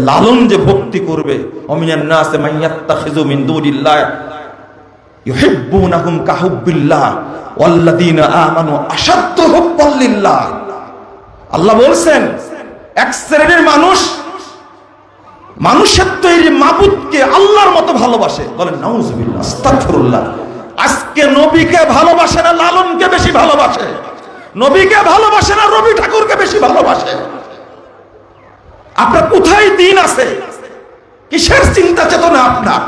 লালন যে ভক্তি করবে আল্লাহ বলছেন, এক শ্রেণির মানুষ মানুষের তৈরি মাবুদকে আল্লাহর মতো ভালোবাসে। বলেন আজকে নবীকে ভালোবাসে না লালনকে বেশি ভালোবাসে? নবীকে ভালোবাসে না রবি ঠাকুরকে বেশি ভালোবাসে? আপনার কোথায় দিন আছে? কিসের চিন্তা চেতনা আপনার?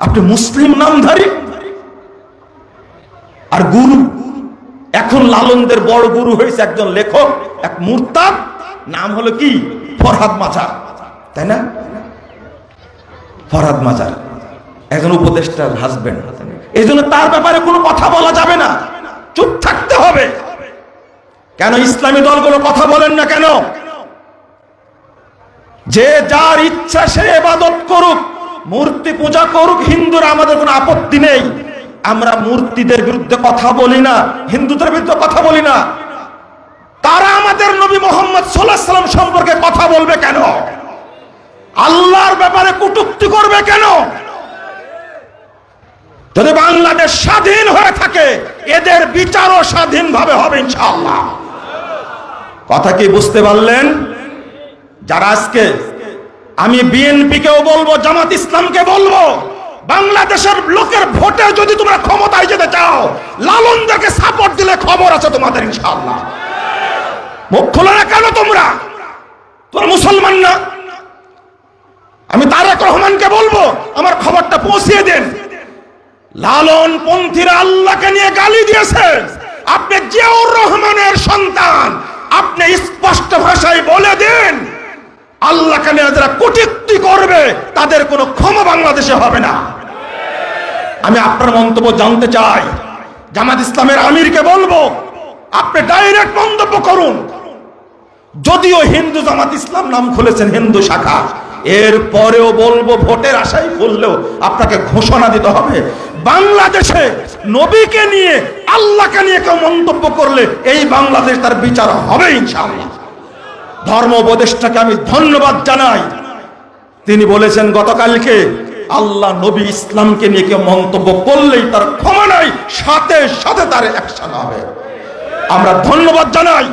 আপনি মুসলিম নামধারী? আর গুরু, এখন লালনদের বড় গুরু হয়েছে একজন লেখক, এক মুরতাদ, নাম হলো কি? ফরহাদ মাজার। তাই না? ফরহাদ মাজার। একজন উপদেষ্টার হাজবেন্ড এই জন্য তার ব্যাপারে কোনো কথা বলা যাবে না। চুপ থাকতে হবে। কেন ইসলামী দলগুলো কথা বলেন না কেন? যে যার ইচ্ছা সে এবাদত করুক, মূর্তি পূজা করুক, হিন্দুরা আমাদের কোনো আপত্তি নেই। আমরা মূর্তিদের বিরুদ্ধে কথা বলি না, হিন্দুদের বিরুদ্ধে কথা বলি না। তারা আমাদের নবী মোহাম্মদ সাল্লাম সম্পর্কে কথা বলবে কেন? আল্লাহর ব্যাপারে কটুক্তি করবে কেন? যদি বাংলাদেশ স্বাধীন হয়ে থাকে, এদের বিচারও স্বাধীনভাবে হবে ইনশাআল্লাহ। কথা কি বুঝতে পারলেন? যারা আজকে আমি বিএনপি কেও বলব, জামাত ইসলামকে বলব, বাংলাদেশের লোকের ভোটে যদি তোমরা ক্ষমতায় যেতে চাও লালনদেরকে সাপোর্ট দিলে খবর আছে তোমাদের ইনশাআল্লাহ। মুখ খোলো না কেন তোমরা? তোমরা মুসলমান না? আমি তারেক রহমানকে বলব, আমার খবরটা পৌঁছিয়ে দেন। লালন পন্থীরা আল্লাহকে নিয়ে গালি দিয়েছে। আপনি জিয়াউর রহমানের সন্তান, আপনি স্পষ্ট ভাষায় বলে আল্লাহকে নিয়ে যারা কটূক্তি করবে, তাদের কোনো ক্ষমা বাংলাদেশে হবে না। আমি আপনার মন্তব্য জানতে চাই। জামাত ইসলামের আমিরকে বলব, আপনি ডাইরেক্ট মন্তব্য করুন। যদিও হিন্দু জামাত ইসলাম নাম খুলেছেন হিন্দু শাখা এর পরেও বলব ভোটের আশায় করলেও আপনাকে ঘোষণা দিতে হবে। বাংলাদেশে নবীকে নিয়ে, আল্লাহকে নিয়ে কেউ মন্তব্য করলে এই বাংলাদেশ তার বিচার হবে ইনশাআল্লাহ। ধর্ম উপদেষ্টাকে আমি ধন্যবাদ জানাই। তিনি বলেছেন, গতকালকে আল্লাহ নবী ইসলামকে নিয়ে কেউ মন্তব্য করলেই তার ক্ষমা নাই, সাথে সাথে তার অ্যাকশন হবে। আমরা ধন্যবাদ জানাই।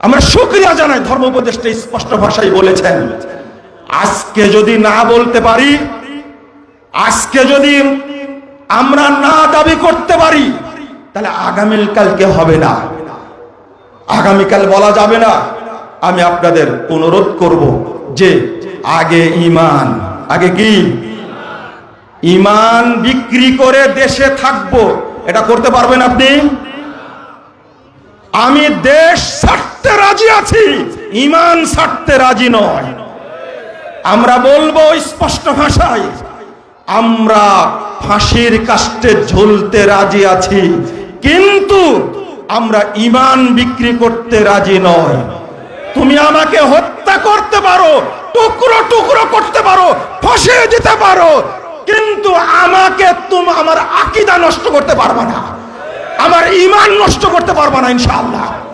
আমরা শুক্রিয়া জানাই, ধর্ম উপদেষ্টা স্পষ্ট ভাষায় বলেছেন, আজকে যদি না বলতে পারি, আজকে যদি আমরা না দাবি করতে পারি, তাহলে আগামীল কালকে হবে না। আগামীকাল বলা যাবে না। আমি আপনাদের অনুরোধ করব যে আগে ইমান আগে কি? ইমান বিক্রি করে দেশে থাকব। এটা করতে পারবেন আপনি? আমি দেশ ছাড়তে রাজি আছি ইমান ছাড়তে রাজি নয়। আমরা বলব স্পষ্ট ভাষায়, আমরা ফাঁসির কাস্টে ঝুলতে রাজি আছি, কিন্তু আমরা ইমান বিক্রি করতে রাজি নয়। তুমি আমাকে হত্যা করতে পারো, টুকরো টুকরো করতে পারো ফসে যেতে পারো, কিন্তু আমাকে তুমি আমার আকিদা নষ্ট করতে পারবা না। আমার ইমান নষ্ট করতে পারবা না, ইনশাআল্লাহ।